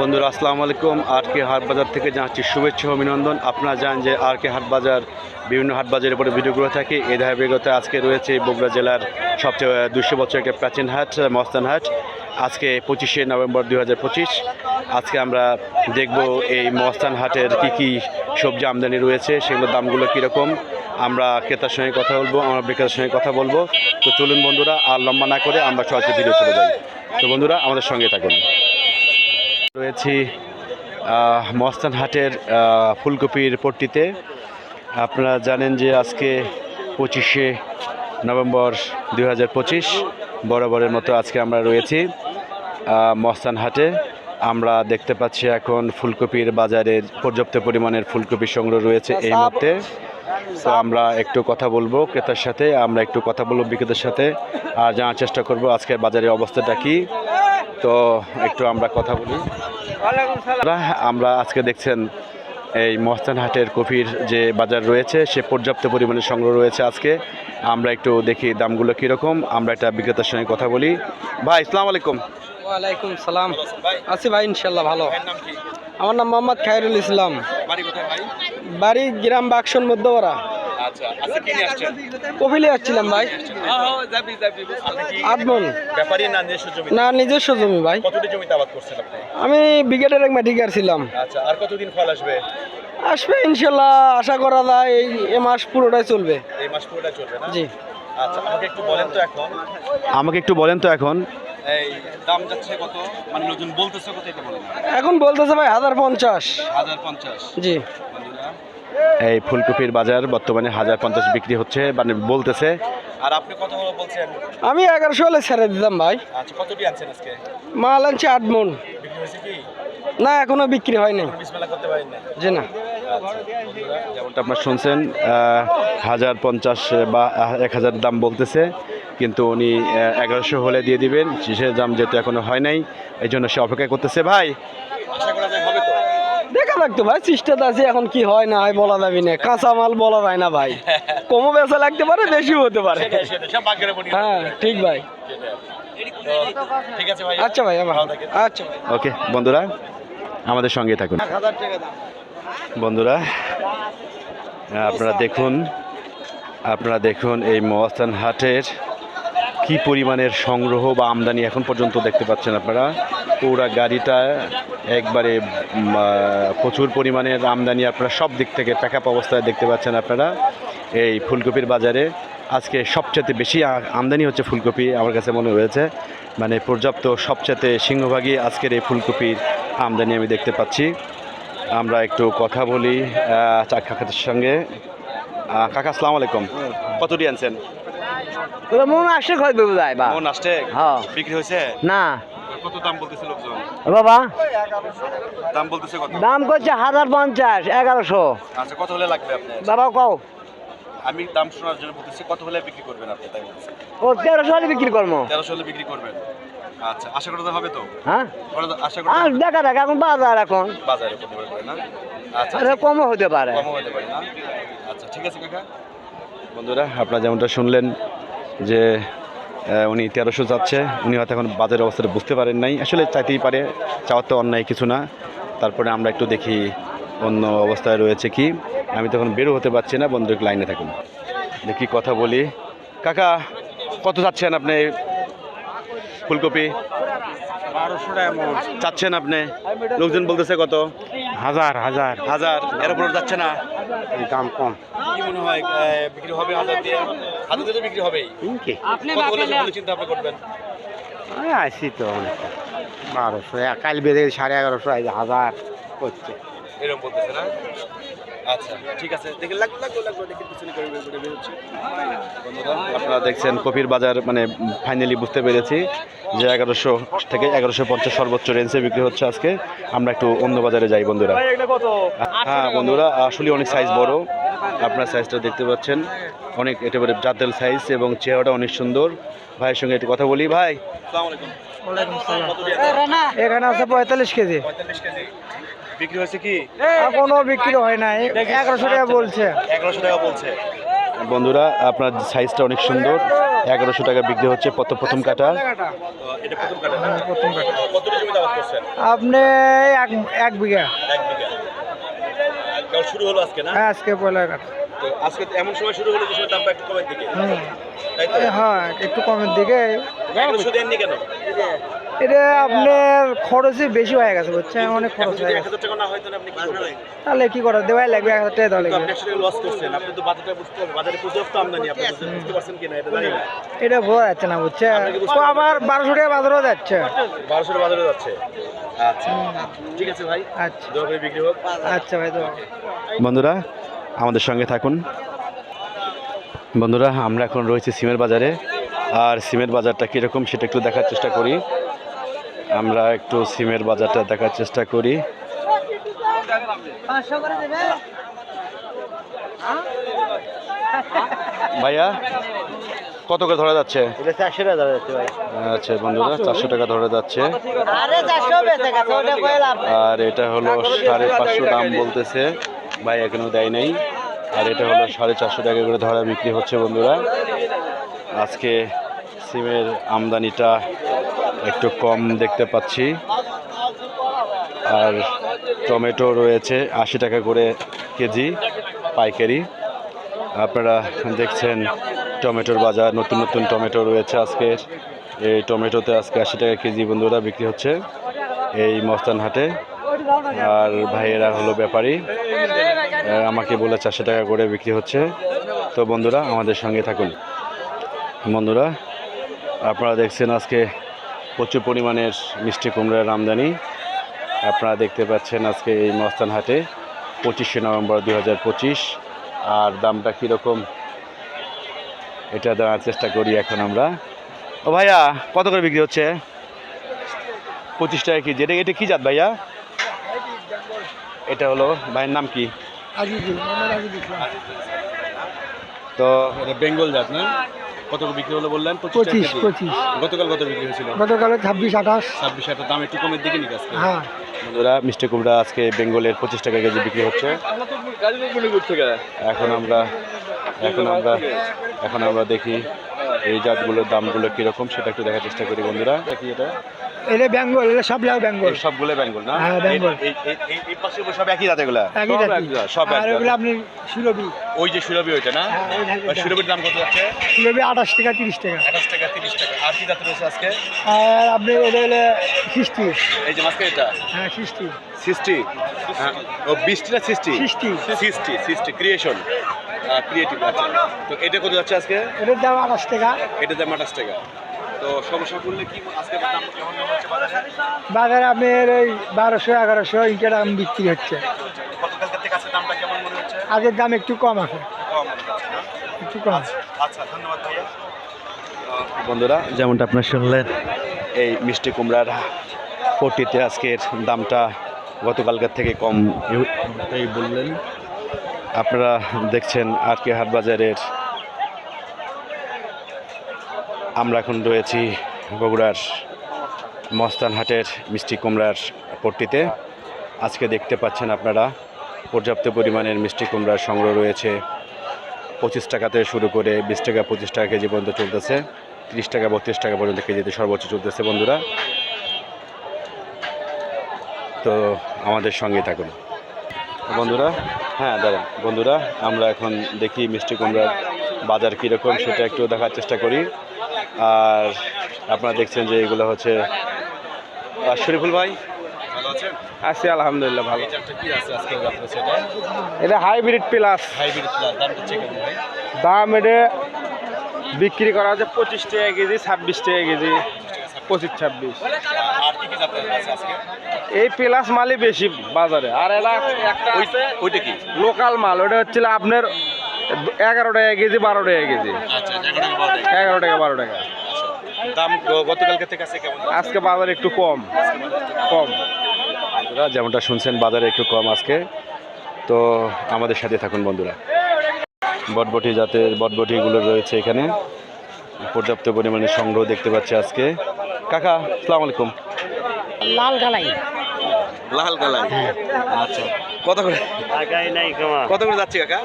বন্ধুরা, আসসালামু আলাইকুম। আর কে হাট বাজার থেকে জানাচ্ছি শুভেচ্ছা অভিনন্দন। আপনারা জানেন যে আর কে হাট বাজার, বিভিন্ন হাট বাজারের উপরে ভিডিওগুলো থাকে। এই ধারাবাহিকতা আজকে রয়েছে বগুড়া জেলার সবচেয়ে দুশো বছর একটা প্রাচীন হাট, মস্তান হাট। আজকে পঁচিশে নভেম্বর দু হাজার পঁচিশ। আজকে আমরা দেখব এই মস্তান হাটের কি কি সবজি আমদানি রয়েছে, সেগুলোর দামগুলো কীরকম। আমরা ক্রেতার সঙ্গে কথা বলব, আমরা বিক্রেতার সঙ্গে কথা বলব। তো চলুন বন্ধুরা, আর লম্বা না করে আমরা সরাসরি ভিডিও চলে যাই তো বন্ধুরা, আমাদের সঙ্গে থাকুন। রয়েছি মস্তান হাটের ফুলকপির পট্টিতে। আপনারা জানেন যে আজকে পঁচিশে নভেম্বর দুই হাজার পঁচিশ বরাবরের মতো আজকে আমরা রয়েছি মস্তান হাটে। আমরা দেখতে পাচ্ছি এখন ফুলকপির বাজারের পর্যাপ্ত পরিমাণের ফুলকপি সংগ্রহ রয়েছে এই মুহূর্তে। তো আমরা একটু কথা বলব ক্রেতার সাথে আমরা একটু কথা বলব বিক্রেতার সাথে আর জানার চেষ্টা করব আজকের বাজারের অবস্থাটা কি। তো একটু আমরা কথা বলি। আমরা- আমরা আজকে দেখছেন এই মস্তান হাটের কফির যে বাজার রয়েছে সে পর্যাপ্ত পরিমাণে সংগ্রহ রয়েছে আজকে। আমরা একটু দেখি দামগুলো কীরকম আমরা একটা বিক্রেতার সঙ্গে কথা বলি। ভাই ইসলাম আলাইকুম। ওয়ালাইকুম সালাম। আছি ভাই ইনশাল্লাহ ভালো। আমার নাম মোহাম্মদ খায়রুল ইসলাম। বাড়ি গ্রাম বাক্সন মধ্যপাড়া। আচ্ছা আচ্ছা কি নিয়ে আসছেন? কপিলে আসছিলাম ভাই। ব্যাপারী না? নিজস্ব জমি। না নিজস্ব জমি ভাই। কতটি জমিতে আবাদ করছেন আপনি? আমি ব্রিগেডের এক মেডিকার ছিলাম আচ্ছা আর কতদিন ফল আসবে? আসবে ইনশাল্লাহ আশা করা যায় এই এ মাস পুরোটাই চলবে। এই মাস পুরোটা চলবে না? জি। আচ্ছা আমাকে একটু বলেন তো এখন। আমাকে একটু বলেন তো এখন। এই দাম যাচ্ছে কত? মানে লোকজন বলতেছে কত এটা বলেন? এখন বলতেছে ভাই হাজার পঞ্চাশ। হাজার পঞ্চাশ। জি। এই ফুলকপির বাজার বর্তমানে হাজার পঞ্চাশ বিক্রি হচ্ছে মানে বলতেছে। আর আপনি কত বলছেন? আমি এগারোশো হলে ছেড়ে দিতাম ভাই। আচ্ছা কত আনছেন আজকে? মাল আনছি আট মন। বিক্রি হয়েছে কি? না এখনও বিক্রি হয়নি নাই। বিসমেলা করতে পারেন না। জি না যেমনটা আপনার শুনছেন হাজার পঞ্চাশ বা এক হাজার দাম বলতেছে কিন্তু উনি এগারোশো হলে দিয়ে দিবেন। শেষের দাম যেহেতু এখনও হয় নাই এই জন্য সে অপেক্ষা করতেছে। ভাই দেখা লাগতো ভাই? চেষ্টাতে আছে এখন কি হয় না হয় বলা যাবি না। কাঁচা মাল বলা যায় না ভাই। কমও বেচা লাগতে পারে বেশিও হতে পারে। হ্যাঁ ঠিক ভাই। ঠিক আছে ভাই। আচ্ছা ভাই আচ্ছা ওকে বন্ধুরা আমাদের সঙ্গে থাকুন। বন্ধুরা আপনারা দেখুন আপনারা দেখুন এই মহাস্থান হাটের কি পরিমাণের সংগ্রহ বা আমদানি এখন পর্যন্ত দেখতে পাচ্ছেন আপনারা। পুরা গাড়িটা একবারে প্রচুর পরিমাণের আমদানি আপনারা সব দিক থেকে প্যাকআপ অবস্থায় দেখতে পাচ্ছেন আপনারা। এই ফুলকপির বাজারে আজকে সবচেয়ে বেশি আমদানি হচ্ছে ফুলকপি আমার কাছে মনে হয়েছে। মানে পর্যাপ্ত সবচেয়ে সিংহভাগই আজকের এই ফুলকপির আমদানি আমি দেখতে পাচ্ছি। আমরা একটু কথা বলি কাকাদের সঙ্গে। কাকা আসসালামু আলাইকুম। কতটি আনছেন? মন বা? মন আসছে? হ্যাঁ। বিক্রি হয়েছে? না। কত দাম বলতেছে লোকজন? বাবা। দাম বলতেছে কত? দাম করছে হাজার পঞ্চাশ এগারোশো। আচ্ছা কত হলে লাগবে আপনার? বাবা কও। আমি দাম শোনার জন্য বলতেছি কত হলে বিক্রি করবেন আপনি তাই বলতেছি ও তেরোশো হলে বিক্রি করব। তেরোশো হলে বিক্রি করবেন। আচ্ছা আশা করা হবে তো? হ্যাঁ। আশা দেখা দেখ এখন বাজার এখন। বাজারে করতে না? আচ্ছা আরে কমও হতে পারে। কমও হতে পারে না? আচ্ছা ঠিক আছে কাকা। বন্ধুরা আপনারা যেমনটা শুনলেন যে উনি তেরোশো যাচ্ছে। উনি হয়তো এখন বাজারের অবস্থাটা বুঝতে পারেন নাই। আসলে চাইতেই পারে চাওয়ার তো অন্যায় কিছু না। তারপরে আমরা একটু দেখি অন্য অবস্থায় রয়েছে কি। আমি তখন বেরো হতে পারছি না বন্ধু একটু লাইনে থাকুন। দেখি কথা বলি। কাকা কত চাচ্ছেন আপনি? ফুলকপি? বারোশো চাচ্ছেন আপনি? লোকজন বলতেছে কত? হাজার হাজার। হাজার। এর উপর যাচ্ছে না? দাম কম। কি মনে হয় বিক্রি হবে হাজার দিয়ে? দিয়ে বিক্রি হবেই। আপনি চিন্তা আপনি করবেন? আসি তো বারোশো কাল বেড়ে সাড়ে এগারোশো হাজার করছে। এরকম বলতেছে না? আচ্ছা ঠিক আছে দেখে লাগবে লাগবে লাগবে দেখে পিছনে করে বের করে বন্ধুরা আপনারা দেখছেন কপির বাজার মানে ফাইনালি বুঝতে পেরেছি যে এগারোশো থেকে এগারোশো পঞ্চাশ সর্বোচ্চ রেঞ্জে বিক্রি হচ্ছে আজকে। আমরা একটু অন্য বাজারে যাই বন্ধুরা। হ্যাঁ বন্ধুরা আসলে অনেক সাইজ বড়। আপনার সাইজটা দেখতে পাচ্ছেন। অনেক একেবারে জাতেল সাইজ এবং চেহারাটা অনেক সুন্দর। ভাইয়ের সঙ্গে একটু কথা বলি ভাই। এখানে আছে পঁয়তাল্লিশ কেজি। বিক্রি হয়েছে কি? এখনও বিক্রি হয় নাই। এগারোশো টাকা বলছে। এগারোশো টাকা বলছে। বন্ধুরা আপনার সাইজটা অনেক সুন্দর। এগারোশো টাকা বিক্রি হচ্ছে প্রথম প্রথম কাটা। এটা প্রথম কাটা হ্যাঁ, আপনি এক এক বিঘা। এক বিঘা। কাল শুরু হলো আজকে না? হ্যাঁ আজকে পয়লা কাটা। তো আজকে এমন সময় শুরু হলো যে সময় দামটা একটু কমের দিকে। তো? হ্যাঁ একটু কমের দিকে। দেননি কেন? এটা আপনার খরচই বেশি হয়ে গেছে বুঝছেন? অনেক খরচ হয়ে গেছে হাজার টাকা না হয় তাহলে কি করা? দেওয়াই লাগবে এক হাজার টাকা দেওয়া লাগবে। আপনি একশো টাকা লস করছেন। আপনি তো বাজারটা বুঝতে হবে বাজারে পর্যাপ্ত আমদানি আপনি বুঝতে- বুঝতে পারছেন কিনা এটা জানি না। এটা বোঝা যাচ্ছে না বুঝছেন? ও আবার বারোশো টাকা বাজারও যাচ্ছে। বারোশোর বাজারে যাচ্ছে। আচ্ছা। ঠিক আছে ভাই। আচ্ছা। দোয়া করে বিক্রি হোক। আচ্ছা ভাই তো বন্ধুরা আমাদের সঙ্গে থাকুন। বন্ধুরা আমরা এখন রয়েছি সিমের বাজারে। আর সিমের বাজারটা কীরকম সেটা একটু দেখার চেষ্টা করি। আমরা একটু সিমের বাজারটা দেখার চেষ্টা করি। ভাইয়া কত করে ধরা যাচ্ছে? আচ্ছা বন্ধুরা চারশো টাকা ধরা যাচ্ছে। আর এটা হলো সাড়ে পাঁচশো দাম বলতেছে। ভাই এখনও দেয় নাই। আর এটা হলো সাড়ে চারশো টাকা করে ধরা বিক্রি হচ্ছে বন্ধুরা। আজকে সিমের আমদানিটা একটু কম দেখতে পাচ্ছি। আর টমেটো রয়েছে আশি টাকা করে কেজি পাইকারি। আপনারা দেখছেন টমেটোর বাজার, নতুন নতুন টমেটো রয়েছে আজকে। এই টমেটোতে আজকে আশি টাকা কেজি বন্ধুরা বিক্রি হচ্ছে এই মস্তান হাটে আর ভাইয়েরা হলো ব্যাপারী। আমাকে বলে চারশো টাকা করে বিক্রি হচ্ছে। তো বন্ধুরা, আমাদের সঙ্গে থাকুন। বন্ধুরা, আপনারা দেখছেন আজকে প্রচুর পরিমাণের মিষ্টি কুমড়ার আমদানি। আপনারা দেখতে পাচ্ছেন আজকে এই মস্তান হাটে পঁচিশে নভেম্বর দু হাজার পঁচিশ। আর দামটা কীরকম, এটা দেওয়ার চেষ্টা করি এখন আমরা। ও ভাইয়া, কত করে বিক্রি হচ্ছে? পঁচিশ টাকা কেজি। এটা এটা কী জাত ভাইয়া? এটা হলো ভাইয়ের নাম কি? তো এটা বেঙ্গল জাত না? কত বিক্রি হলো বললেন? পঁচিশ পঁচিশ গতকাল কত বিক্রি হয়েছিল? গতকালে ছাব্বিশ আঠাশ। ছাব্বিশ হাজার দাম একটু কমের দিকে আজকে হ্যাঁ। বন্ধুরা মিষ্টি কুমড়া আজকে বেঙ্গলের পঁচিশ টাকা কেজি বিক্রি হচ্ছে। এখন আমরা এখন আমরা এখন আমরা দেখি এই জাতগুলোর দামগুলো কীরকম সেটা একটু দেখার চেষ্টা করি বন্ধুরা। দেখি এটা? এটা বেঙ্গল এটা সব লাভ বেঙ্গল সবগুলো বেঙ্গল না? হ্যাঁ, বেঙ্গল। এই- পাশে সব একই জাত এগুলা? একই জাতি। সব আর। ওগুলো আপনি সুরভি। ওই যে সুরভি ওইটা না? হ্যাঁ, ওই ধাপে দাম কত যাচ্ছে? সুরভি আঠাশ টাকা তিরিশ টাকা। আঠাশ টাকা তিরিশ টাকা। আর কি জাত রয়েছে আজকে? আর আপনি এটা হলে সিক্সটি এই যে মাঝখানে এটা? হ্যাঁ সিক্সটি সিক্সটি ও বিশটি না sixty sixty sixty sixty creation creative আচ্ছা। তো এটা কত যাচ্ছে আজকে? এটার দাম আঠাশ টাকা। এটা দাম আঠাশ টাকা। তো সমস্যা করলে কি আজকে দাম কেমন হচ্ছে বাজারে? বাজারে আপনার ওই বারোশো এগারোশো ইনকে দাম বিক্রি হচ্ছে। গতকালকে থেকে আজকে দামটা কেমন মনে হচ্ছে? আগের দাম একটু কম আছে। কম না? একটু কম আচ্ছা ধন্যবাদ ভাইয়া। বন্ধুরা যেমনটা আপনার শুনলেন এই মিষ্টি কুমড়ার পট্টিতে আজকের দামটা গতকালকার থেকে কম। এই বললেন আপনারা দেখছেন আর কে হাট বাজারের আমরা এখন রয়েছি বগুড়ার মস্তানহাটের মিষ্টি কুমড়ার পট্টিতে। আজকে দেখতে পাচ্ছেন আপনারা, পর্যাপ্ত পরিমাণের মিষ্টি কুমড়ার সংগ্রহ রয়েছে। পঁচিশ টাকা থেকে শুরু করে বিশ টাকা, পঁচিশ টাকা কেজি পর্যন্ত চলতেছে। তিরিশ টাকা, বত্রিশ টাকা পর্যন্ত কেজিতে সর্বোচ্চ চলতেছে বন্ধুরা। তো আমাদের সঙ্গে থাকুন। বন্ধুরা হ্যাঁ দাঁড়ান। বন্ধুরা, আমরা এখন দেখি মিষ্টি কুমড়ার বাজার কীরকম, সেটা একটু দেখার চেষ্টা করি। আর আপনারা দেখছেন যে এগুলো হচ্ছে শরীফুল ভাই? আছি আলহামদুলিল্লাহ ভালো। এটা হাইব্রিড প্লাস। হাইব্রিড দাম এটা বিক্রি করা হচ্ছে পঁচিশ টাকা কেজি ছাব্বিশ টাকা কেজি পঁচিশ ছাব্বিশ। এই প্লাস মালই বেশি বাজারে। আর একটা কি? লোকাল মাল ওটা হচ্ছিল আপনার এগারো টাকা কেজি বারো টাকা কেজি। আচ্ছা এগারো টাকা বারো টাকা। টাকা দাম গতকালকে থেকে আছে কেমন? আজকে বাজার একটু কম। কম। বন্ধুরা যেমনটা শুনছেন বাজারে একটু কম আজকে। তো আমাদের সাথে থাকুন বন্ধুরা। বটবটি জাতের বটবটিগুলো রয়েছে এখানে। পর্যাপ্ত পরিমাণে সংগ্রহ দেখতে পাচ্ছি আজকে। কাকা সালাম আলাইকুম। লাল কালাই। লাল কালাই। আচ্ছা। কত করে? নাই কত করে যাচ্ছে কাকা?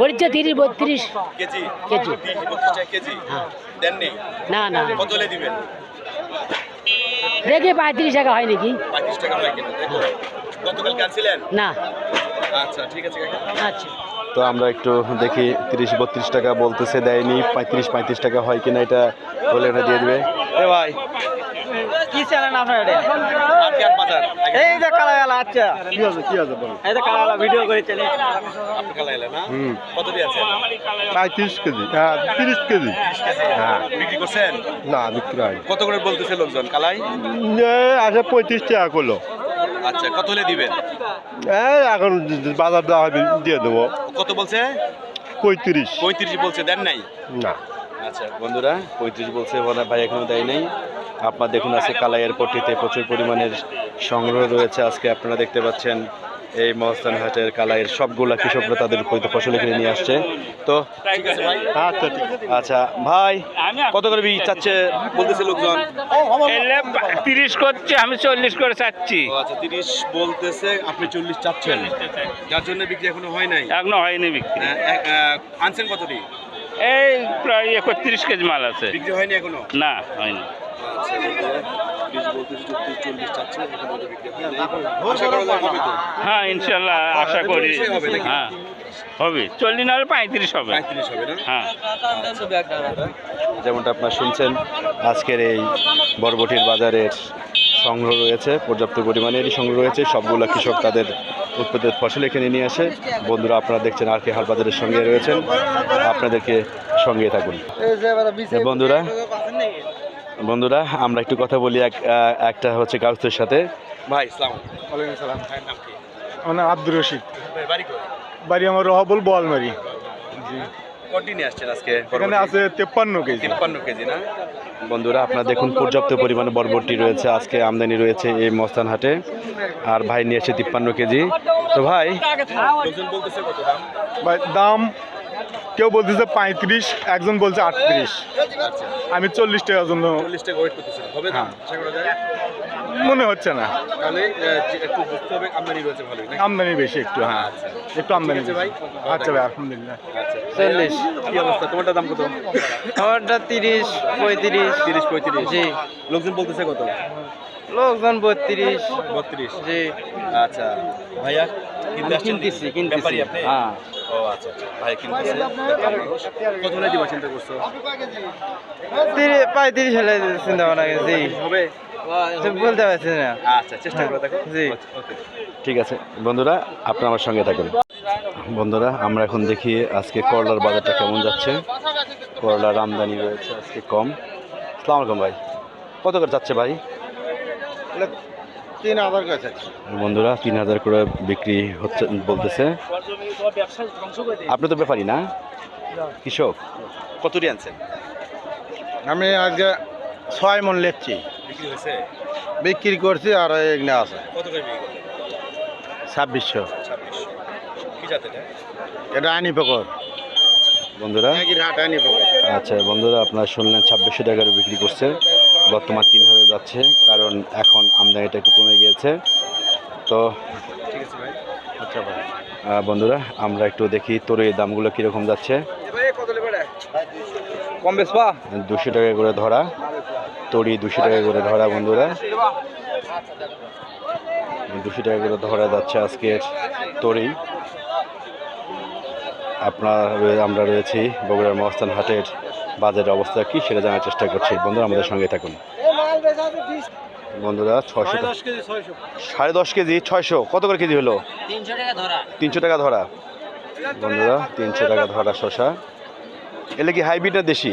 বলছে তিরিশ বত্রিশ। কেজি? কেজি। তিরিশ বত্রিশ টাকা কেজি? দেননি? না না। কত দিবেন? দেখি পঁয়ত্রিশ টাকা হয় নাকি। পঁয়ত্রিশ টাকা হয় কিনা? গতকাল কাটছিলেন না। আচ্ছা ঠিক আছে কাকা। আচ্ছা। তো আমরা একটু দেখি তিরিশ বত্রিশ টাকা বলতেছে দেয়নি। পঁয়ত্রিশ পঁয়ত্রিশ টাকা হয় কিনা এটা বলে ওটা দিয়ে দিবে। এ ভাই কি চ্যানেল আপনার এটা? আর কি আর বাজার এই যে কালাগালা আচ্ছা। কি আছে কি আছে বলো এই যে কালাগালা ভিডিও করে চলে আপনি কালা এলেন না কত দিয়ে আছে পঁয়ত্রিশ কেজি। হ্যাঁ তিরিশ কেজি। হ্যাঁ। বিক্রি করছেন? না বিক্রি হয় কত করে বলতেছে লোকজন? কালাই? আছে পঁয়ত্রিশ টাকা করল আচ্ছা কত হলে দিবেন? এই এখন বাজার দেওয়া হবে দিয়ে দেবো। কত বলছে? পঁয়ত্রিশ। পঁয়ত্রিশ বলছে দেন নাই? না। আচ্ছা বন্ধুরা পঁয়ত্রিশ বলছে বলা ভাই এখনও দেয় নাই। আপনার দেখুন আজকে কালাইয়ের পট্টিতে প্রচুর পরিমাণের সংগ্রহ রয়েছে। আজকে আপনারা দেখতে পাচ্ছেন এই মহস্তান হাটের কালাইয়ের সবগুলা কৃষকরা তাদের উৎপাদিত ফসল এখানে নিয়ে আসছে। তো ঠিক আছে ভাই আচ্ছা আচ্ছা ভাই কত করে বীজ চাচ্ছে? বলতেছে লোকজন। এলে তিরিশ করছে আমি চল্লিশ করে চাচ্ছি। ও আচ্ছা তিরিশ বলতেছে আপনি চল্লিশ চাচ্ছেন। যার জন্য বিক্রি এখনও হয় নাই। এখনও হয়নি বিক্রি। আহ, আনছেন কতটি? এই প্রায় একত্রিশ কেজি মাল আছে। বিক্রি হয়নি এখনও? না হয়নি। আচ্ছা হ্যাঁ ইনশাল্লাহ আশা করি। হবে হ্যাঁ হবে। চল্লিশ না হলে পঁয়ত্রিশ হবে। হ্যাঁ। যেমনটা আপনার শুনছেন আজকের এই বরবটির বাজারের সংগ্রহ রয়েছে পর্যাপ্ত পরিমাণে পরিমাণেরই সংগ্রহ রয়েছে। সবগুলো কৃষক তাদের উৎপাদিত ফসল এখানে নিয়ে আসে। বন্ধুরা আপনারা দেখছেন আর কে হাট বাজারের সঙ্গে রয়েছেন। আপনাদেরকে সঙ্গে থাকুন। বন্ধুরা বন্ধুরা আমরা একটু কথা বলি এক একটা হচ্ছে গাউসের সাথে। ভাই ইসলাম ভাইয়ের নাম কি? আমার নাম আব্দুর রশিদ। বাড়ি বাড়ি আমার রহবুল বোয়ালমারি। কন্টিনিউ আসছেন আজকে এখানে আছে তেপ্পান্ন কেজি। তিপ্পান্ন কেজি না? বন্ধুরা আপনারা দেখুন পর্যাপ্ত পরিমাণে বরবটি রয়েছে। আজকে আমদানি রয়েছে এই মস্তান হাটে। আর ভাই নিয়ে এসে তিপ্পান্ন কেজি। তো ভাই ভাই, দাম কেউ বলতেছে পঁয়ত্রিশ একজন বলছে আটত্রিশ। আমি চল্লিশ টাকার জন্য হ্যাঁ। মনে হচ্ছে না। আমদানি বেশি একটু হ্যাঁ। একটু আমদানি। আচ্ছা ভাই আলহামদুলিল্লাহ। চল্লিশ। কি অবস্থা? তোমারটা দাম কত? আমারটা তিরিশ পঁয়ত্রিশ। তিরিশ পঁয়ত্রিশ। জি। লোকজন বলতেছে কত? লোকজন বত্রিশ। বত্রিশ। জি। আচ্ছা। ভাইয়া কিনতে কিনতেছি? কিনতেছি। হ্যাঁ। ও আচ্ছা আচ্ছা। ভাই কিনতেছে। কত হলে দিবা চিন্তা করছ? পঁয়ত্রিশ হলে চিন্তা ভাবনা জি। হবে? বলতে পারছি না। আচ্ছা চেষ্টা করে দেখো। জি। ওকে। ঠিক আছে বন্ধুরা আপনারা আমার সঙ্গে থাকুন। বন্ধুরা আমরা এখন দেখি আজকে করলার বাজারটা কেমন যাচ্ছে। করলার আমদানি রয়েছে আজকে কম। সালাম আলাইকুম ভাই। কত করে যাচ্ছে ভাই? তিন হাজার বন্ধুরা তিন হাজার করে বিক্রি হচ্ছে বলতেছে। আপনি তো ব্যাপারই না? কৃষক? কতটি আনছেন? আমি আজকে ছয় মন লেচ্ছি বিক্রি করছি আর এগুলো আছে। কত করে বিক্রি করলেন? ছাব্বিশশো। এটা? আনি পকর। বন্ধুরা? আচ্ছা বন্ধুরা আপনারা শুনলেন ছাব্বিশশো টাকার বিক্রি করছে। বর্তমান তিন হাজার যাচ্ছে কারণ এখন আমদানিটা একটু কমে গিয়েছে। তো ঠিক আছে ভাই। আচ্ছা ভাই বন্ধুরা আমরা একটু দেখি তোর এই দামগুলো কীরকম যাচ্ছে। কম বেশ পা দুশো টাকা করে ধরা। তড়ি দুশো টাকা করে ধরা বন্ধুরা। দুশো টাকা করে ধরা যাচ্ছে আজকের তড়ি আপনার আমরা রয়েছি বগুড়ার মহস্তান হাটের বাজারের অবস্থা কি সেটা জানার চেষ্টা করছি। বন্ধুরা আমাদের সঙ্গে থাকুন। বন্ধুরা ছশো সাড়ে দশ কেজি ছয়শো। কত করে কেজি হলো? তিনশো টাকা ধরা। তিনশো টাকা ধরা। বন্ধুরা তিনশো টাকা ধরা শশা এলে কি হাইব্রিড না দেশি।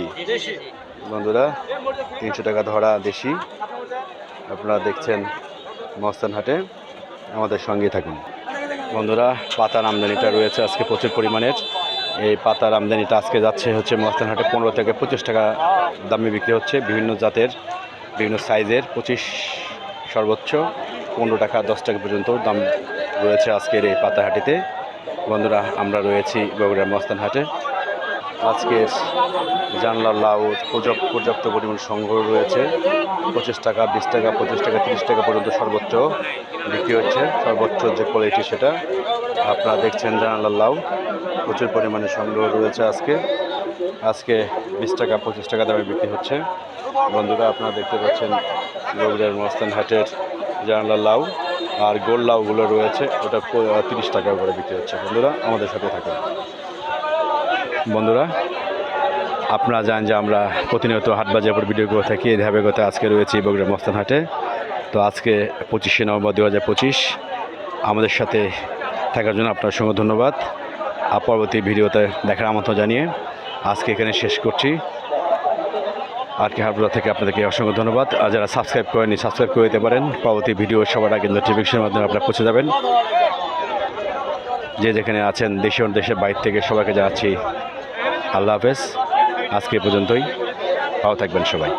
বন্ধুরা তিনশো টাকা ধরা দেশি। আপনারা দেখছেন মস্তান হাটে। আমাদের সঙ্গে থাকুন। বন্ধুরা পাতার আমদানিটা রয়েছে আজকে প্রচুর পরিমাণের। এই পাতার আমদানিটা আজকে যাচ্ছে হচ্ছে মস্তান হাটে পনেরো থেকে পঁচিশ টাকা দামে বিক্রি হচ্ছে। বিভিন্ন জাতের, বিভিন্ন সাইজের পঁচিশ সর্বোচ্চ পনেরো টাকা দশ টাকা পর্যন্ত দাম রয়েছে আজকের এই পাতাহাটিতে। বন্ধুরা, আমরা রয়েছি বগুড়ার মস্তান হাটে আজকের জানলা লাউ পর্যাপ্ত পর্যাপ্ত পরিমাণ সংগ্রহ রয়েছে। পঁচিশ টাকা, বিশ টাকা, পঁচিশ টাকা, তিরিশ টাকা পর্যন্ত সর্বোচ্চ বিক্রি হচ্ছে। সর্বোচ্চ যে কোয়ালিটি সেটা আপনারা দেখছেন জানালার লাউ প্রচুর পরিমাণে সংগ্রহ রয়েছে আজকে। আজকে বিশ টাকা, পঁচিশ টাকা দামে বিক্রি হচ্ছে। বন্ধুরা, আপনারা দেখতে পাচ্ছেন বগুড়ার মস্তান হাটের লাউ আর গোল লাউগুলো রয়েছে, ওটা তিরিশ টাকা করে বিক্রি হচ্ছে। বন্ধুরা, আমাদের সাথে থাকুন। বন্ধুরা, আপনারা জানেন যে আমরা প্রতিনিয়ত হাট বাজার উপর ভিডিও করে থাকি এই ধারাবাহিকতা আজকে রয়েছে বগুড়া মস্তান হাটে। তো আজকে পঁচিশে নভেম্বর দু হাজার পঁচিশ, আমাদের সাথে থাকার জন্য আপনার সঙ্গে ধন্যবাদ। আর পরবর্তী ভিডিওতে দেখার আমন্ত্রণ জানিয়ে আজকে এখানে শেষ করছি। আর কি হাটবাজার থেকে আপনাদেরকে অসংখ্য ধন্যবাদ। আর যারা সাবস্ক্রাইব করেনি সাবস্ক্রাইব করে দিতে পারেন। পরবর্তী ভিডিও সবার আগে নোটিফিকেশনের মাধ্যমে আপনারা পৌঁছে যাবেন। যে যেখানে আছেন, দেশে দেশের বাইরে থেকে সবাইকে জানাচ্ছি, আল্লাহ হাফেজ। আজকে পর্যন্তই। ভালো থাকবেন সবাই।